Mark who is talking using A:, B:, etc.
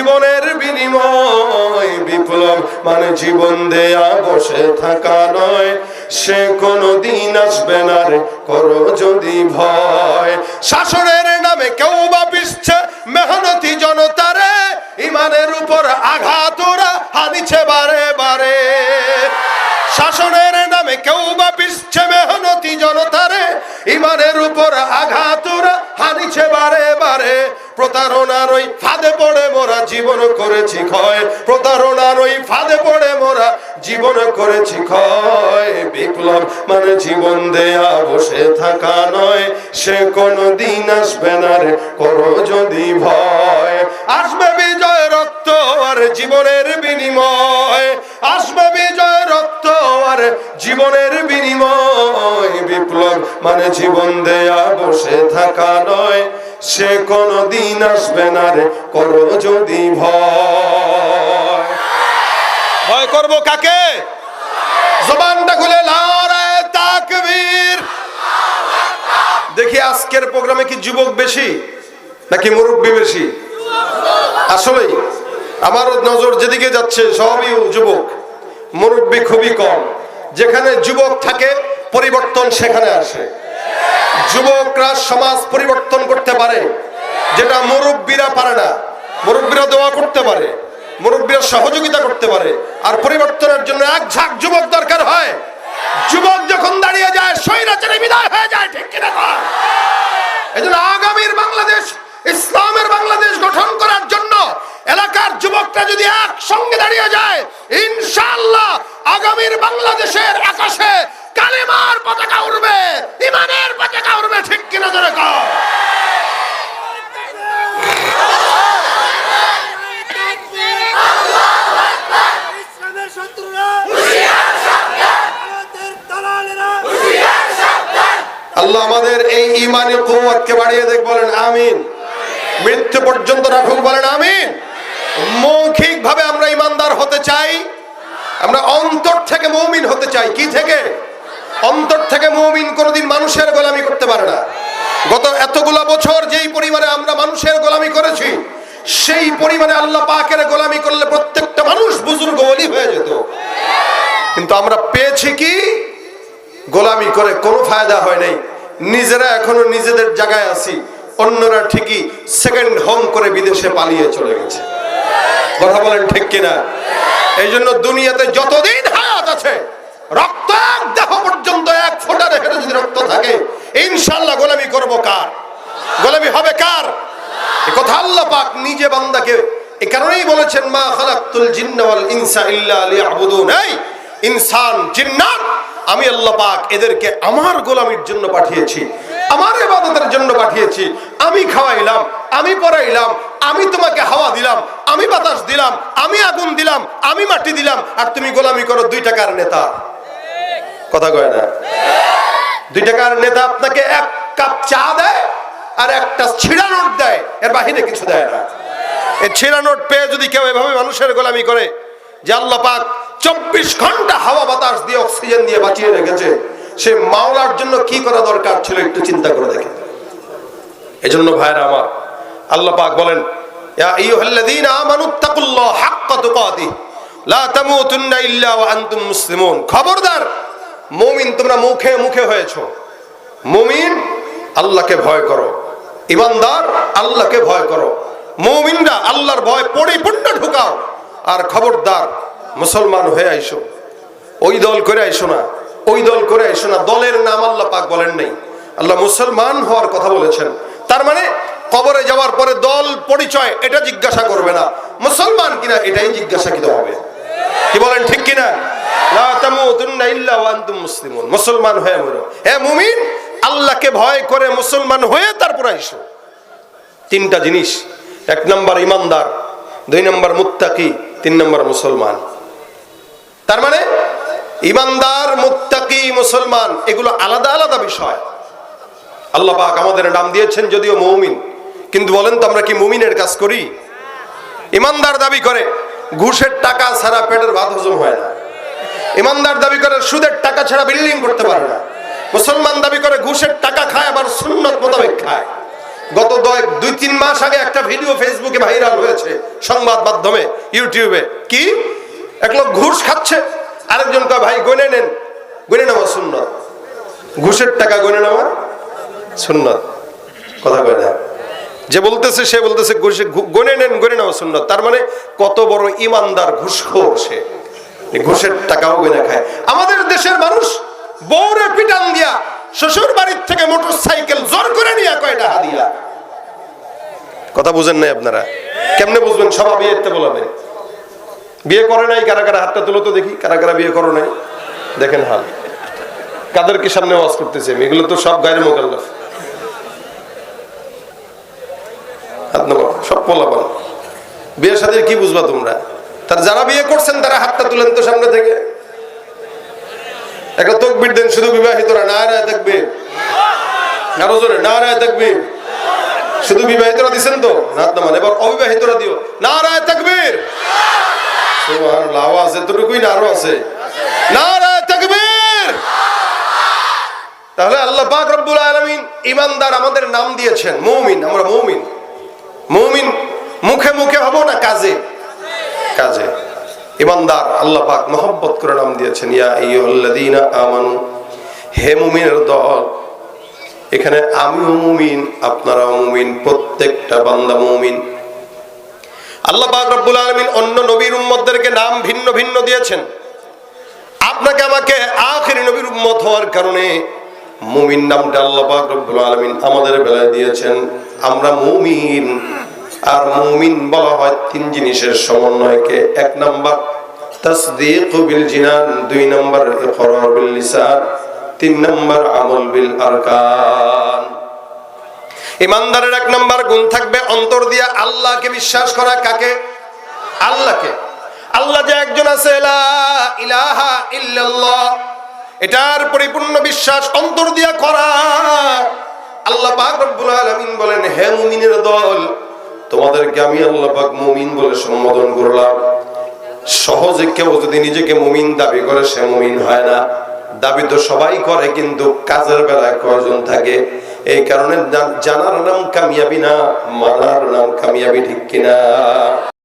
A: জীবনের বিনিময় বিপ্লব মানে জীবন দেয়া বসে থাকা নয়। সে কোনো দিন আসবে না রে, করো যদি ভয়। শাসনের নামে কেউ বা পিসছে মেহনতি জনতারে ইমানের উপর আঘাত ওরা হানিছে বারে বারে। শাসনের নামে কেউ বা পিসছে মেহনতি জনতারে ইমানের উপর আঘাত ওরা হানিছে বারে বারে। প্রতারণার ওই ফাঁদে পড়ে মোরা জীবন করেছি ক্ষয়। প্রতারণার ওই ফাঁদে পড়ে মোরা জীবন করেছি ক্ষয়। বিপ্লব মানে জীবন দেয়া বসে থাকা নয়। সে কোনো দিন আসবে না রে, করো যদি ভয়। আসবে বিজয় রক্ত আর জীবনের বিনিময়। আসবে বিজয় রক্ত আর জীবনের বিনিময়। বিপ্লব মানে জীবন দেয়া বসে থাকা নয়। সে কোনো দিন আসবে না রে, করো যদি ভয়। ভয় করব কাকে? জবানটা খুলে লারায় দেখি আজকের প্রোগ্রামে কি যুবক বেশি, নাকি মুরব্বী বেশি? আসলেই, আমার নজর যেদিকে যাচ্ছে, সবই যুবক। মুরব্বী খুবই কম। যেখানে যুবক থাকে, পরিবর্তন সেখানে আসে। যুবকরা সমাজ পরিবর্তন করতে পারে। যেটা মুরব্বীরা পারে না। মুরব্বীরা দোয়া করতে পারে। মুরব্বীরা সহযোগিতা করতে পারে। আর পরিবর্তনের জন্য এক ঝাঁক যুবক দরকার হয়। যুবক যখন দাঁড়িয়ে যায়, স্বৈরাচারে বিদায় হয়ে যায়, ঠিক কিনা? এই জন্য আগামীর বাংলাদেশ, ইসলামের বাংলাদেশ গঠন করার জন্য এলাকার যুবকরা যদি একসঙ্গে দাঁড়িয়ে যায়, ইনশাআল্লাহ আগামীর বাংলাদেশের আকাশে কালেমার পতাকা উড়বে ইমানের পতাকা উড়বে ঠিক কিনা ধরে কর আল্লাহ আমাদের এই ইমানি কুয়াতকে বাড়িয়ে দেখ বলেন আমিন। মৃত্যু পর্যন্ত রাখুক বলেন আমিন। মৌখিক ভাবে আমরা ইমানদার হতে চাই আমরা অন্তর থেকে মৌমিন হতে চাই কি থেকে? অন্তর থেকে মৌমিন কোনোদিন মানুষের গোলামি করতে পারে না। গত এতগুলা বছর যেই পরিমাণে আমরা মানুষের গোলামি করেছি, সেই পরিমাণে আল্লাহ পাকের গোলামি করলে প্রত্যেকটা মানুষ বুজুর্গ বলি হয়ে যেত। কিন্তু আমরা পেয়েছি কি? গোলামি করে কোনো ফায়দা হয় নাই। নিজেরা এখনও নিজেদের জায়গায় আছি। অন্যরা ঠিকই সেকেন্ড হোম করে বিদেশে পালিয়ে চলে গেছে। কথা বলেন ঠিক কিনা? এই জন্য দুনিয়াতে যতদিন হায়াত আছে রক্ত রক্ত থাকে। ইনশাল্লাহ গোলামি করব কার? গোলামি হবে কার? কথা আল্লাহ পাক নিজে বান্দাকে এ কারণেই বলেছেন, মা ইনসা ইল্লা ইনসান, জিন্নাত, আমি আল্লাহ পাক এদেরকে আমার গোলামির জন্য পাঠিয়েছি, আমার জন্য পাঠিয়েছি। আমি খাওয়াইলাম, আমি পড়াইলাম, আমি তোমাকে হাওয়া দিলাম, আমি বাতাস দিলাম, আমি আগুন দিলাম, আমি মাটি দিলাম, আর তুমি গোলামি করো দুই টাকার নেতা কথা কয় না? দুই টাকার নেতা আপনাকে এক কাপ চা দেয় আর একটা ছিড়া নোট দেয়, এর বাহিরে কিছু দেয় না। এই ছিড়া নোট পেয়ে যদি কেউ এভাবে মানুষের গোলামি করে যে আল্লাহ পাক চব্বিশ ঘণ্টা হাওয়া বাতাস দিয়ে অক্সিজেন দিয়ে বাঁচিয়ে রেখেছে, সে মাওলার জন্য কি করা দরকার ছিল একটু চিন্তা করে দেখেন এই জন্য ভাইরা আমার, আল্লাহ পাক বলেন খবরদার মুমিন, তোমরা মুখে মুখে হয়েছো। মমিন, আল্লাহকে ভয় করো। ইমানদার, আল্লাহকে ভয় করো। মুমিনরা আল্লাহর ভয় পড়ে পরিপূর্ণ ঢুকাও। আর খবরদার মুসলমান হয়ে আইসো। ওই দল করে আইসো না। ওই দল করে আইসো না। দলের নাম আল্লাহ পাক বলেন নাই। আল্লাহ মুসলমান হওয়ার কথা বলেছেন। তার মানে কবরে যাওয়ার পরে দল পরিচয়, এটা জিজ্ঞাসা করবে না। মুসলমান কিনা, এটাই জিজ্ঞাসা কিতে হবে। কি বলেন, ঠিক কিনা? মুসলমান হয়ে মরো। হে মুমিন, আল্লাহকে ভয় করে মুসলমান হয়ে তারপর আইসো। তিনটা জিনিস। এক নম্বর ইমানদার, দুই নম্বর মুত্তাকি, তিন নম্বর মুসলমান। তার মানে ইমানদার, মুত্তাকি, মুসলমান, এগুলো আলাদা আলাদা বিষয়। আল্লাহ পাক আমাদের নাম দিয়েছেন যদিও মৌমিন। কিন্তু বলেন তো আমরা কি মুমিনের কাজ করি? ইমানদার দাবি করে, ঘুষের টাকা ছাড়া পেটের ভাত হজম হয় না। ইমানদার দাবি করে সুদের টাকা ছাড়া বিল্ডিং করতে পারে না। মুসলমান দাবি করে ঘুষের টাকা খায়, আবার সুন্নত মোতাবেক খায়। গত দুই তিন মাস আগে একটা ভিডিও ফেসবুকে ভাইরাল হয়েছে সংবাদ মাধ্যমে, ইউটিউবে। কি? এক লোক ঘুষ খাচ্ছে, আরেকজন কয়, ভাই, গনে নেন, গনে নেওয়া সুন্নত। ঘুষের টাকা গনে নেওয়া সুন্নত। কথা কয় না। যে বলতেছে, সে বলতেছে গনে নেন, গনে নেওয়া সুন্নত। তার মানে কত বড় ইমানদার, ঘুষখোর সে। ঘুষের টাকাও গনে খায়। আমাদের দেশের মানুষ বউরে পিটান দিয়া শ্বশুর বাড়ির থেকে মোটর সাইকেল জোর করে নিয়ে কয়টা হাদিয়া কথা বুঝেন নাই আপনারা? কেমনে বুঝবেন? সবাই বিয়েতে বলাবেন বিয়ে করে নাই, কারা কারা হাতটা তুলো তো দেখি, কারা কারা বিয়ে করো নাই। দেখেন হাল। কাদেরকে সামনে ওয়াজ করতেছে? এগুলো তো সব গায়ের মোকাল্লাফ। সব পোলাপান। বিয়ের সাথে কি বুঝবা তোমরা? তার যারা বিয়ে করছেন, তারা হাতটা তুলেন তো সামনে থেকে। একটা তকবির দেন, শুধু বিবাহিতরা না রায় শুধু বিবাহিতরা দিছেন তো? নামান এবার অবিবাহিতরা দিও। আছে। না রায় তাহলে আল্লাহ আলামিন ইমানদার আমাদের নাম দিয়েছেন। মৌমিন, আমরা মৌমিন। মৌমিন মুখে মুখে হব না কাজে? কাজে। ইমানদার আল্লাহ পাক মহব্বত করে নাম দিয়েছেন, ইয়া আইয়ুহাল্লাযীনা আমানু, হে মুমিনের দল, এখানে আমিও মুমিন, আপনারাও মুমিন, প্রত্যেকটা বান্দা মুমিন। আল্লাহ পাক রব্বুল আলামিন অন্য নবীর উম্মতদেরকে নাম ভিন্ন ভিন্ন দিয়েছেন। আপনাকে আমাকে আখেরি নবীর উম্মত হওয়ার কারণে মুমিন নামটা আল্লাহ পাক রব্বুল আলামিন আমাদের বেলায় দিয়েছেন। আমরা মুমিন। আর মুমিন বলা হয় তিন জিনিসের সমন্বয়কে। এক নাম্বার বিল জিনান। দুই নাম্বার, ইকরার বিল লিসান। তিন নাম্বার, আমল বিল আরকান। ইমানদারের এক গুণ থাকবে অন্তর দিয়া আল্লাহকে বিশ্বাস করা। কাকে? আল্লাহকে। আল্লাহ যে একজন আছে ইলাহা ইল্লাল্লাহ, এটার পরিপূর্ণ বিশ্বাস অন্তর দিয়া করা। আল্লাহ পাক রব্বুল আলামিন বলেন, হে মুমিনের দল তোমাদেরকে আমি আল্লাহ পাক মুমিন বলে সম্বোধন করলাম। সহজে কেউ যদি নিজেকে মুমিন দাবি করে, সে মুমিন হয় না। দাবি তো সবাই করে, কিন্তু কাজের বেলায় কয়জন থাকে? এই কারণে জানার নাম কামিয়াবি না মানার নাম কামিয়াবি ঠিক কিনা?